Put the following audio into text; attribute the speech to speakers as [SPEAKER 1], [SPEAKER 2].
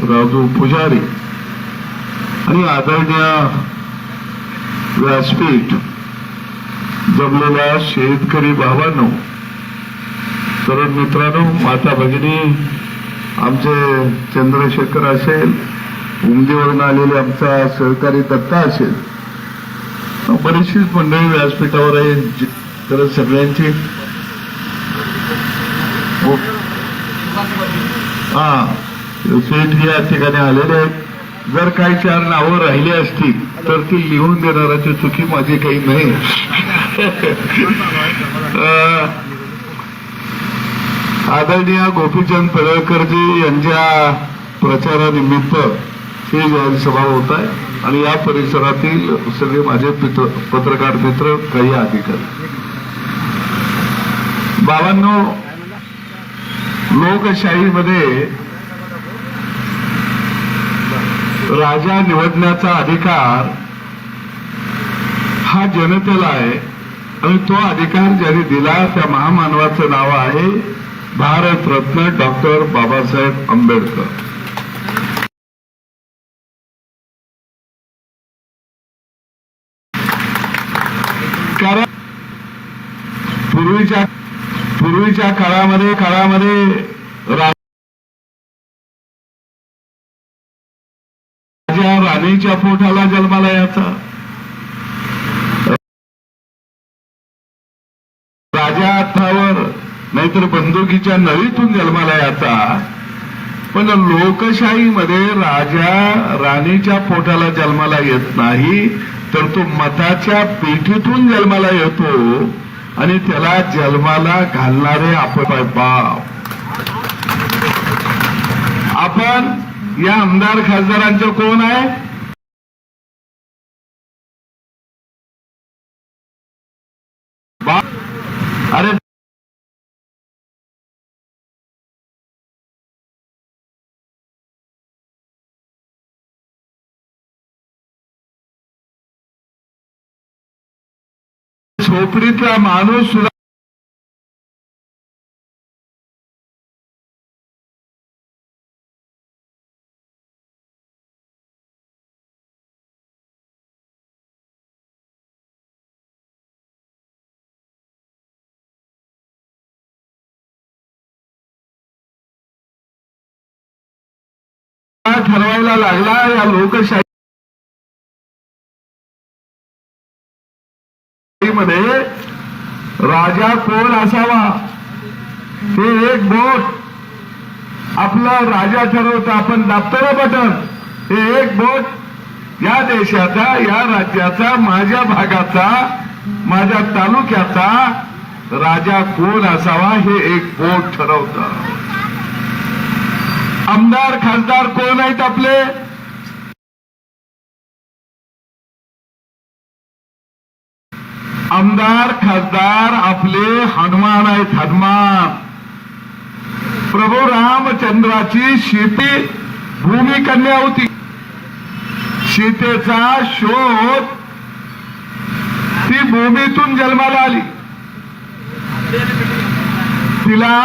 [SPEAKER 1] राजू पुजारी आणि आदरणीय व्यासपीठ जमलेल्या शेतकरी भावांनो तरुण मित्रांनो माता भगिनी आमचे चंद्रशेखर असेल उमदीवरून आलेले आमचा सहकारी दत्ता असेल बरीचशीच मंडळी व्यासपीठावर आहे तर सगळ्यांची. हो. हा. हा सेठ या ठिकाणी आलेले आहेत जर काही चार नावं राहिली असतील तर ती लिहून देणाऱ्याची चुकी माझी काही नाही. आदरणीय गोपीचंद पडळकरजी यांच्या प्रचारानिमित्त ही जाहीर सभा होत आहे आणि या परिसरातील सगळे माझे पत्रकार मित्र काही अधिकारी. बाबांनो लोकशाहीमध्ये राजा निवडण्याचा अधिकार हा जनतेला आहे. आणि तो अधिकार ज्यांनी दिला त्या महामानवाचं नाव आहे भारतरत्न डॉक्टर बाबासाहेब आंबेडकर. कारण पूर्वीच्या पूर्वीच्या काळामध्ये काळामध्ये रा- राणीच्या पोटाला जन्माला याचा राजा हातावर नाहीतर बंदुकीच्या नळीतून जन्माला याचा पण लोकशाहीमध्ये राजा राणीच्या पोटाला जन्माला येत नाही तर तो मताच्या पेठीतून जन्माला येतो आणि त्याला जन्माला घालणारे आपण बाप. आपण या आमदार खासदारांचं कोण आहे? अरे झोपडीतला माणूस सुद्धा ठरवायला लागला या लोकशाहीमध्ये. राजा कोण असावा? ते एक बोट. आपला राजा ठरवतो आपण दाबतो ना बटन. हे एक बोट. या देशाचा या राज्याचा माझ्या भागाचा माझ्या तालुक्याचा राजा कोण असावा हे एक बोट ठरवतं. आमदार खासदार कोण आहेत आपले? आमदार खासदार आपले हनुमान आहेत हनुमान. प्रभू रामचंद्राची शेती भूमी कन्या होती. सीतेचा शोध ती भूमीतून जन्माला आली. तिला